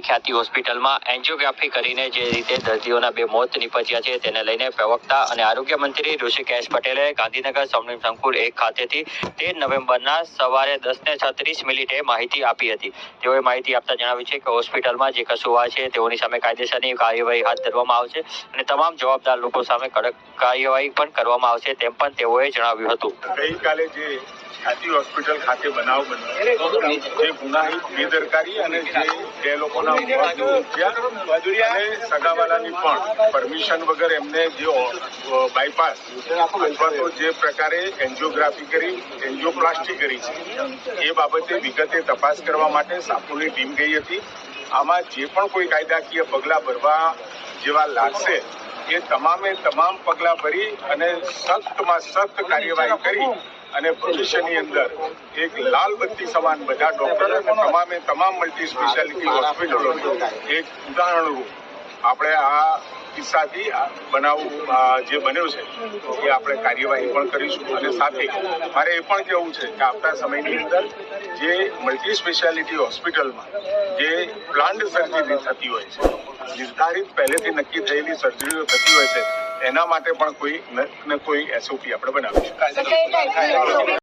ખ્યાતિ હોસ્પિટલમાં એન્જિયોગ્રાફી કરીને જે રીતે દર્દીઓના બે મોત નિપજ્યા છે, તેને લઈને પ્રવક્તા અને આરોગ્ય મંત્રી ઋષિકેશ પટેલે ગાંધીનગર સ્વર્ણિમ સંકુલ એક ખાતેથી તેર નવેમ્બરના સવારે દસ ને છત્રીસ મિનિટે માહિતી આપી હતી. તેઓએ માહિતી આપતા જણાવ્યું છે કે હોસ્પિટલમાં જે કસુવા છે, તેઓની સામે કાયદેસરની કાર્યવાહી હાથ ધરવામાં આવશે અને તમામ જવાબદાર લોકો સામે કડક કાર્યવાહી પણ કરવામાં આવશે તેમ પણ તેઓએ જણાવ્યું હતું. ગઈકાલે જે ખાતી હોસ્પિટલ ખાતે બનાવ બન્યો, જે ગુનાહિત, બેદરકારી અને જે લોકોના સગાવાલાની પણ પરમિશન વગર એમને જે બાયપાસ અથવા તો જે પ્રકારે એન્જિયોગ્રાફી કરી એન્જિયોપ્લાસ્ટી કરી છે. એ બાબતે વિગતે તપાસ કરવા માટે સાપુની ટીમ ગઈ હતી. આમાં જે પણ કોઈ કાયદાકીય પગલાં ભરવા જેવા લાગશે એ તમામે તમામ પગલાં ભરી અને સખ્તમાં સખ્ત કાર્યવાહી કરી અને ભવિષ્યની અંદર એક લાલ બત્તી સમાન બધા ડોક્ટરો તમામે તમામ મલ્ટી સ્પેશિયાલિટી હોસ્પિટલોનું એક ઉદાહરણરૂપ આપણે આ કિસ્સાથી બનાવવું બનાવ જે બન્યો છે, એ આપણે કાર્યવાહી પણ કરીશું. અને સાથે મારે એ પણ કહેવું છે કે આવતા સમયની અંદર જે મલ્ટી સ્પેશિયાલિટી હોસ્પિટલમાં જે પ્લાન્ટ સર્જરી થતી હોય છે, નિર્ધારિત પહેલેથી નક્કી થયેલી સર્જરીઓ થતી હોય છે એના માટે પણ કોઈ ન- કોઈ એસઓપી આપણે બનાવીશું